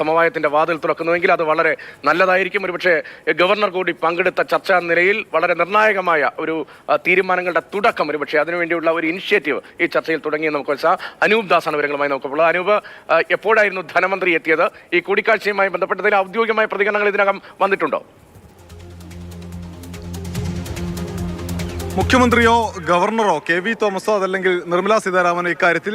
സമവായത്തിന്റെ വാതിൽ തുറക്കുന്നുവെങ്കിൽ അത് വളരെ നല്ലതായിരിക്കും. ഒരുപക്ഷെ ഗവർണർ കൂടി പങ്കെടുത്ത ചർച്ചാ നിലയിൽ വളരെ നിർണായകമായ ഒരു തീരുമാനങ്ങളുടെ തുടക്കം. ഒരുപക്ഷെ അതിനുവേണ്ടിയുള്ള ഒരു ഇനിഷ്യേറ്റീവ് ഈ ചർച്ചയിൽ തുടങ്ങിയ നമുക്ക് അനൂപ് ദാസാണ് വിവരങ്ങളുമായി നോക്കുമ്പോൾ അനൂപ് എപ്പോഴായിരുന്നു ധനമന്ത്രി എത്തിയത്? ഈ കൂടിക്കാഴ്ചയുമായി ബന്ധപ്പെട്ടതിൽ ഔദ്യോഗികമായ പ്രതികരണങ്ങൾ ഇതിനകം വന്നിട്ടുണ്ടോ? മുഖ്യമന്ത്രിയോ ഗവർണറോ കെ വി തോമസോ അതല്ലെങ്കിൽ നിർമ്മലാ സീതാരാമനോ ഇക്കാര്യത്തിൽ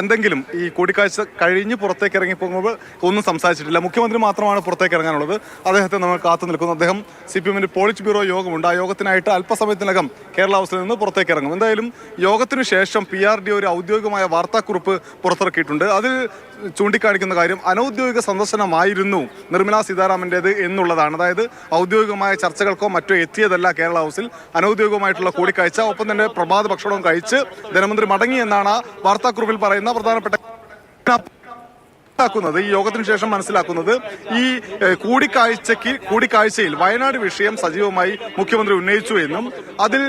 എന്തെങ്കിലും ഈ കൂടിക്കാഴ്ച കഴിഞ്ഞ് പുറത്തേക്ക് ഇറങ്ങി പോകുമ്പോൾ ഒന്നും സംസാരിച്ചിട്ടില്ല. മുഖ്യമന്ത്രി മാത്രമാണ് പുറത്തേക്ക് ഇറങ്ങാനുള്ളത്. അദ്ദേഹത്തെ നമ്മൾ കാത്തു നിൽക്കുന്നു. അദ്ദേഹം സി പി എമ്മിന്റെ പോളിറ്റ് ബ്യൂറോ യോഗമുണ്ട്. ആ യോഗത്തിനായിട്ട് അല്പസമയത്തിനകം കേരള ഹൗസിൽ നിന്ന് പുറത്തേക്ക് ഇറങ്ങും. എന്തായാലും യോഗത്തിനു ശേഷം പി ആർ ഡി ഒരു ഔദ്യോഗികമായ വാർത്താക്കുറിപ്പ് പുറത്തിറക്കിയിട്ടുണ്ട്. അതിൽ ചൂണ്ടിക്കാണിക്കുന്ന കാര്യം അനൗദ്യോഗിക സന്ദർശനമായിരുന്നു നിർമ്മലാ സീതാരാമന്റേത് എന്നുള്ളതാണ്. അതായത് ഔദ്യോഗികമായ ചർച്ചകൾക്കോ മറ്റോ എത്തിയതല്ല കേരള ഹൗസിൽ. അനൗദ്യോഗികമായിട്ടുള്ള കൂടിക്കാഴ്ച ഒപ്പം തന്നെ പ്രഭാത ഭക്ഷണവും കഴിച്ച് ധനമന്ത്രി മടങ്ങി എന്നാണ് വാർത്താക്കുറിപ്പിൽ പറയുന്ന പ്രധാനപ്പെട്ട മനസ്സിലാക്കുന്നത് ഈ യോഗത്തിന് ശേഷം മനസ്സിലാക്കുന്നത് ഈ കൂടിക്കാഴ്ചക്ക് കൂടിക്കാഴ്ചയിൽ വയനാട് വിഷയം സജീവമായി മുഖ്യമന്ത്രി ഉന്നയിച്ചു എന്നും അതിൽ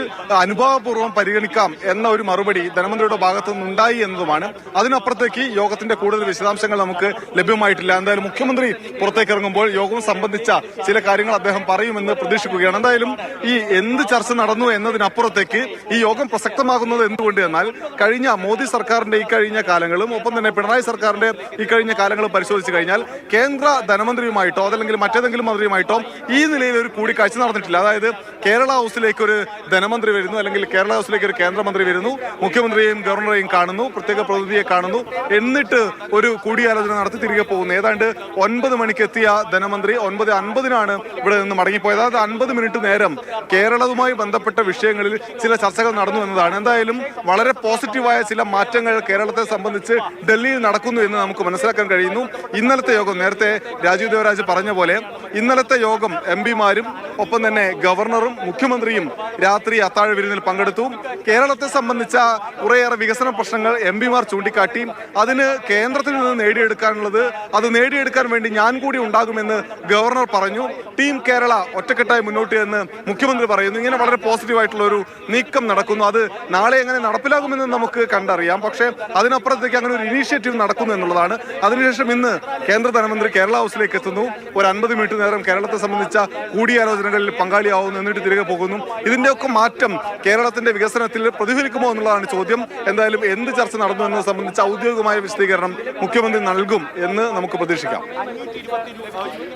അനുഭാവപൂർവം പരിഗണിക്കാം എന്ന ഒരു മറുപടി ധനമന്ത്രിയുടെ ഭാഗത്തു നിന്നുണ്ടായി എന്നതുമാണ്. അതിനപ്പുറത്തേക്ക് യോഗത്തിന്റെ കൂടുതൽ വിശദാംശങ്ങൾ നമുക്ക് ലഭ്യമായിട്ടില്ല. എന്തായാലും മുഖ്യമന്ത്രി പുറത്തേക്ക് ഇറങ്ങുമ്പോൾ യോഗം സംബന്ധിച്ച ചില കാര്യങ്ങൾ അദ്ദേഹം പറയുമെന്ന് പ്രതീക്ഷിക്കുകയാണ്. എന്തായാലും ഈ എന്ത് ചർച്ച നടന്നു എന്നതിനപ്പുറത്തേക്ക് ഈ യോഗം പ്രസക്തമാകുന്നത് എന്തുകൊണ്ട് എന്നാൽ കഴിഞ്ഞ മോദി സർക്കാരിന്റെ ഈ കഴിഞ്ഞ കാലങ്ങളും ഒപ്പം തന്നെ പിണറായി സർക്കാരിന്റെ ഈ കാലങ്ങളും പരിശോധിച്ചു കഴിഞ്ഞാൽ കേന്ദ്ര ധനമന്ത്രിയുമായിട്ടോ അതല്ലെങ്കിൽ മറ്റേതെങ്കിലും മന്ത്രിയുമായിട്ടോ ഈ നിലയിൽ ഒരു കൂടിക്കാഴ്ച നടന്നിട്ടില്ല. അതായത് കേരള ഹൗസിലേക്ക് ഒരു ധനമന്ത്രി വരുന്നു അല്ലെങ്കിൽ കേരള ഹൗസിലേക്ക് ഒരു കേന്ദ്രമന്ത്രി വരുന്നു മുഖ്യമന്ത്രിയെയും ഗവർണറെയും കാണുന്നു പ്രത്യേക പ്രതിനിധിയെ കാണുന്നു എന്നിട്ട് ഒരു കൂടിയാലോചന നടത്തി തിരികെ പോകുന്നു. ഏതാണ്ട് ഒൻപത് മണിക്ക് എത്തിയ ധനമന്ത്രി ഒൻപത് അൻപതിനാണ് ഇവിടെ നിന്ന് മടങ്ങിപ്പോയത്. അതായത് അൻപത് മിനിറ്റ് നേരം കേരളവുമായി ബന്ധപ്പെട്ട വിഷയങ്ങളിൽ ചില ചർച്ചകൾ നടന്നു എന്നതാണ്. എന്തായാലും വളരെ പോസിറ്റീവായ ചില മാറ്റങ്ങൾ കേരളത്തെ സംബന്ധിച്ച് ഡൽഹിയിൽ നടക്കുന്നു എന്ന് നമുക്ക് മനസ്സിലാക്കാൻ കഴിയുന്നു. ഇന്നലത്തെ യോഗം നേരത്തെ രാജീവ് ദേവരാജ് പറഞ്ഞ പോലെ ഇന്നലത്തെ യോഗം എം പിമാരും ഒപ്പം തന്നെ ഗവർണറും മുഖ്യമന്ത്രിയും രാത്രി അത്താഴ വിരുന്നിൽ പങ്കെടുത്തു. കേരളത്തെ സംബന്ധിച്ച കുറേയേറെ വികസന പ്രശ്നങ്ങൾ എം പിമാർ ചൂണ്ടിക്കാട്ടി. അതിന് കേന്ദ്രത്തിൽ നിന്ന് നേടിയെടുക്കാനുള്ളത് അത് നേടിയെടുക്കാൻ വേണ്ടി ഞാൻ കൂടി ഉണ്ടാകുമെന്ന് ഗവർണർ പറഞ്ഞു. ടീം കേരള ഒറ്റക്കെട്ടായി മുന്നോട്ട് എന്ന് മുഖ്യമന്ത്രി പറയുന്നു. ഇങ്ങനെ വളരെ പോസിറ്റീവായിട്ടുള്ള ഒരു നീക്കം നടക്കുന്നു. അത് നാളെ എങ്ങനെ നടപ്പിലാകുമെന്ന് നമുക്ക് കണ്ടറിയാം. പക്ഷേ അതിനപ്പുറത്തേക്ക് അങ്ങനെ ഒരു ഇനീഷ്യേറ്റീവ് നടക്കുന്നു എന്നുള്ളതാണ്. അതിനുശേഷം ഇന്ന് കേന്ദ്ര ധനമന്ത്രി കേരള ഹൗസിലേക്ക് എത്തുന്നു. ഒരു അൻപത് മിനിറ്റ് നേരം കേരളത്തെ സംബന്ധിച്ച കൂടിയാലോചനകളിൽ പങ്കാളിയാവുന്നു എന്നിട്ട് തിരികെ പോകുന്നു. ഇതിന്റെയൊക്കെ മാറ്റം കേരളത്തിന്റെ വികസനത്തിൽ പ്രതിഫലിക്കുമോ എന്നുള്ളതാണ് ചോദ്യം. എന്തായാലും എന്ത് ചർച്ച നടന്നു എന്നത് സംബന്ധിച്ച ഔദ്യോഗികമായ വിശദീകരണം മുഖ്യമന്ത്രി നൽകും എന്ന് നമുക്ക് പ്രതീക്ഷിക്കാം.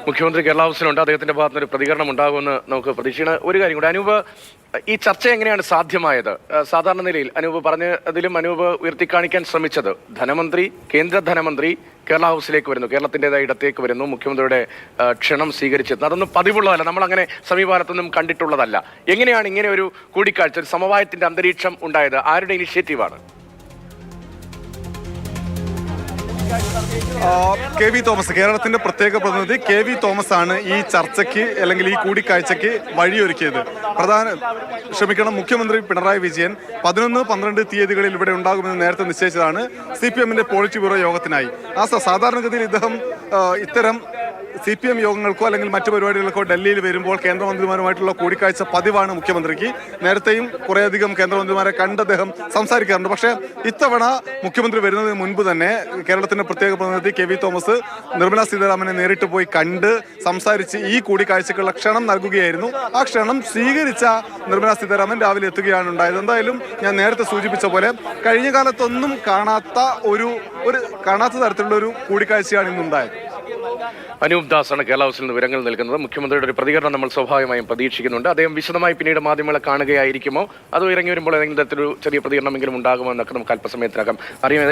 മുഖ്യമന്ത്രി കേരള ഹൗസിലുണ്ട്. അദ്ദേഹത്തിന്റെ ഭാഗത്തുനിന്ന് ഒരു പ്രതികരണം ഉണ്ടാകുമെന്ന് നമുക്ക് പ്രതീക്ഷിക്കണം ഒരു കാര്യം കൂടി അനൂപ് ഈ ചർച്ച എങ്ങനെയാണ് സാധ്യമായത്? സാധാരണ നിലയിൽ അനൂപ് പറഞ്ഞതിലും അനൂപ് ഉയർത്തിക്കാണിക്കാൻ ശ്രമിച്ചത് ധനമന്ത്രി കേന്ദ്ര ധനമന്ത്രി കേരള ഹൗസിലേക്ക് വരുന്നു. കേരളത്തിന്റെതായ ഇടത്തേക്ക് വരുന്നു. മുഖ്യമന്ത്രിയുടെ ക്ഷണം സ്വീകരിച്ചെത്തുന്നു. അതൊന്നും പതിവുള്ളതല്ല. നമ്മളങ്ങനെ സമീപകാലത്തൊന്നും കണ്ടിട്ടുള്ളതല്ല. എങ്ങനെയാണ് ഇങ്ങനെ ഒരു കൂടിക്കാഴ്ച ഒരു സമവായത്തിന്റെ അന്തരീക്ഷം ഉണ്ടായത്? ആരുടെ ഇനിഷ്യേറ്റീവാണ്? കെ വി തോമസ് കേരളത്തിന്റെ പ്രത്യേക പ്രതിനിധി കെ വി തോമസ് ആണ് ഈ ചർച്ചയ്ക്ക് അല്ലെങ്കിൽ ഈ കൂടിക്കാഴ്ചയ്ക്ക് വഴിയൊരുക്കിയത്. പ്രധാന ക്ഷമിക്കണം മുഖ്യമന്ത്രി പിണറായി വിജയൻ പതിനൊന്ന് പന്ത്രണ്ട് തീയതികളിൽ ഇവിടെ ഉണ്ടാകുമെന്ന് നേരത്തെ നിശ്ചയിച്ചതാണ് സി പി എമ്മിന്റെ പോളിറ്റ് ബ്യൂറോ യോഗത്തിനായി. ആ സാധാരണഗതിയിൽ ഇദ്ദേഹം ഇത്തരം സി പി എം യോഗങ്ങൾക്കോ അല്ലെങ്കിൽ മറ്റു പരിപാടികൾക്കോ ഡൽഹിയിൽ വരുമ്പോൾ കേന്ദ്രമന്ത്രിമാരുമായിട്ടുള്ള കൂടിക്കാഴ്ച പതിവാണ് മുഖ്യമന്ത്രിക്ക്. നേരത്തെയും കുറേയധികം കേന്ദ്രമന്ത്രിമാരെ കണ്ട് അദ്ദേഹം സംസാരിക്കാറുണ്ട്. പക്ഷേ ഇത്തവണ മുഖ്യമന്ത്രി വരുന്നതിന് മുൻപ് തന്നെ കേരളത്തിന്റെ പ്രത്യേക പ്രതിനിധി കെ വി തോമസ് നിർമ്മലാ സീതാരാമനെ നേരിട്ട് പോയി കണ്ട് സംസാരിച്ച് ഈ കൂടിക്കാഴ്ചക്കുള്ള ക്ഷണം നൽകുകയായിരുന്നു. ആ ക്ഷണം സ്വീകരിച്ച നിർമ്മലാ സീതാരാമൻ രാവിലെ എത്തുകയാണ് ഉണ്ടായത്. എന്തായാലും ഞാൻ നേരത്തെ സൂചിപ്പിച്ച പോലെ കഴിഞ്ഞ കാലത്തൊന്നും കാണാത്ത ഒരു ഒരു കാണാത്ത തരത്തിലുള്ള ഒരു കൂടിക്കാഴ്ചയാണ് ഇന്നുണ്ടായത്. അനൂപ് ദാസാണ് കേരള ഹൗസിൽ നിന്ന് വിവരങ്ങൾ നൽകുന്നത്. മുഖ്യമന്ത്രിയുടെ ഒരു പ്രതികരണം നമ്മൾ സ്വാഭാവികമായും പ്രതീക്ഷിക്കുന്നുണ്ട്. അദ്ദേഹം വിശദമായി പിന്നീട് മാധ്യമങ്ങളെ കാണുകയായിരിക്കുമോ? അതോ ഇറങ്ങി വരുമ്പോൾ ഏതെങ്കിലും തരത്തിലൊരു ചെറിയ പ്രതികരണമെങ്കിലും ഉണ്ടാകുമോ എന്നൊക്കെ നമുക്ക് അല്പസമയത്തിനകം അറിയാം.